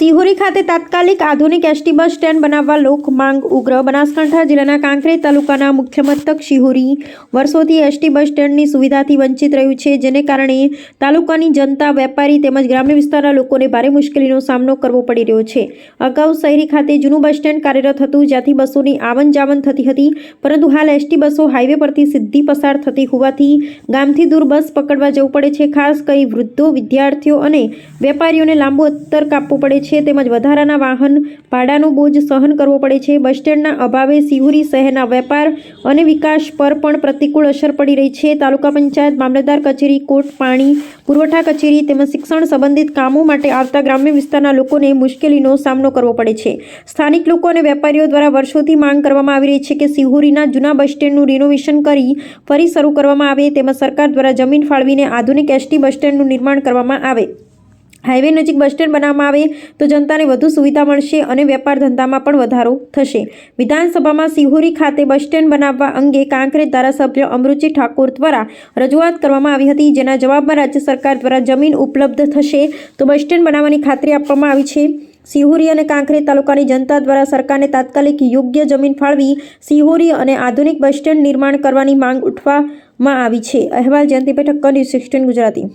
સિહોરી ખાતે તાત્કાલિક આધુનિક એસટી બસ સ્ટેન્ડ બનાવવા લોક માંગ ઉગ્ર. બનાસકાંઠા જિલ્લાના કાંકરેજ તાલુકાના મુખ્ય મથક શિહોરી વર્ષોથી એસટી બસ સ્ટેન્ડની સુવિધાથી વંચિત રહ્યું છે, જેને કારણે તાલુકાની જનતા, વેપારી તેમજ ગ્રામ્ય વિસ્તારના લોકોને ભારે મુશ્કેલીનો સામનો કરવો પડી રહ્યો છે. અગાઉ શહેરી ખાતે જૂનું બસ સ્ટેન્ડ કાર્યરત હતું, જ્યાંથી બસોની આવન જાવન થતી હતી, પરંતુ હાલ એસટી બસો હાઈવે પરથી સીધી પસાર થતી હોવાથી ગામથી દૂર બસ પકડવા જવું પડે છે. ખાસ કરી વૃદ્ધો, વિદ્યાર્થીઓ અને વેપારીઓને લાંબુ અંતર કાપવું પડે છે. તેમજ વધારાના વાહન ભાડાનો બોજ સહન કરવો પડે છે. બસ સ્ટેન્ડના અભાવે સિહોરી શહેરના વેપાર અને વિકાસ પર પણ પ્રતિકૂળ અસર પડી રહી છે. તાલુકા પંચાયત, મામલતદાર કચેરી કોર્ટ પાણી, પુરવઠા કચેરી તેમજ શિક્ષણ સંબંધિત કામો માટે આવતા ગ્રામ્ય વિસ્તારના લોકોને મુશ્કેલીનો સામનો કરવો પડે છે. સ્થાનિક લોકો અને વેપારીઓ દ્વારા વર્ષોથી માંગ કરવામાં આવી રહી છે કે સિહોરીના જૂના બસ સ્ટેન્ડનું રિનોવેશન કરી ફરી શરૂ કરવામાં આવે. તેમજ સરકાર દ્વારા જમીન ફાળવીને આધુનિક એસટી બસ સ્ટેન્ડનું નિર્માણ કરવામાં આવે. હાઈવે નજીક બસ સ્ટેન્ડ બનાવવામાં આવે તો જનતાને વધુ સુવિધા મળશે અને વેપાર ધંધામાં પણ વધારો થશે. વિધાનસભામાં સિહોરી ખાતે બસ સ્ટેન્ડ બનાવવા અંગે કાંકરેજ ધારાસભ્ય અમૃતજી ઠાકોર દ્વારા રજૂઆત કરવામાં આવી હતી, જેના જવાબમાં રાજ્ય સરકાર દ્વારા જમીન ઉપલબ્ધ થશે તો બસ સ્ટેન્ડ બનાવવાની ખાતરી આપવામાં આવી છે. સિહોરી અને કાંકરેજ તાલુકાની જનતા દ્વારા સરકારને તાત્કાલિક યોગ્ય જમીન ફાળવી સિહોરી અને આધુનિક બસ સ્ટેન્ડ નિર્માણ કરવાની માંગ ઉઠવામાં આવી છે. અહેવાલ જયંતિ પેઠક ન્યૂઝ સિક્સટીન ગુજરાતી.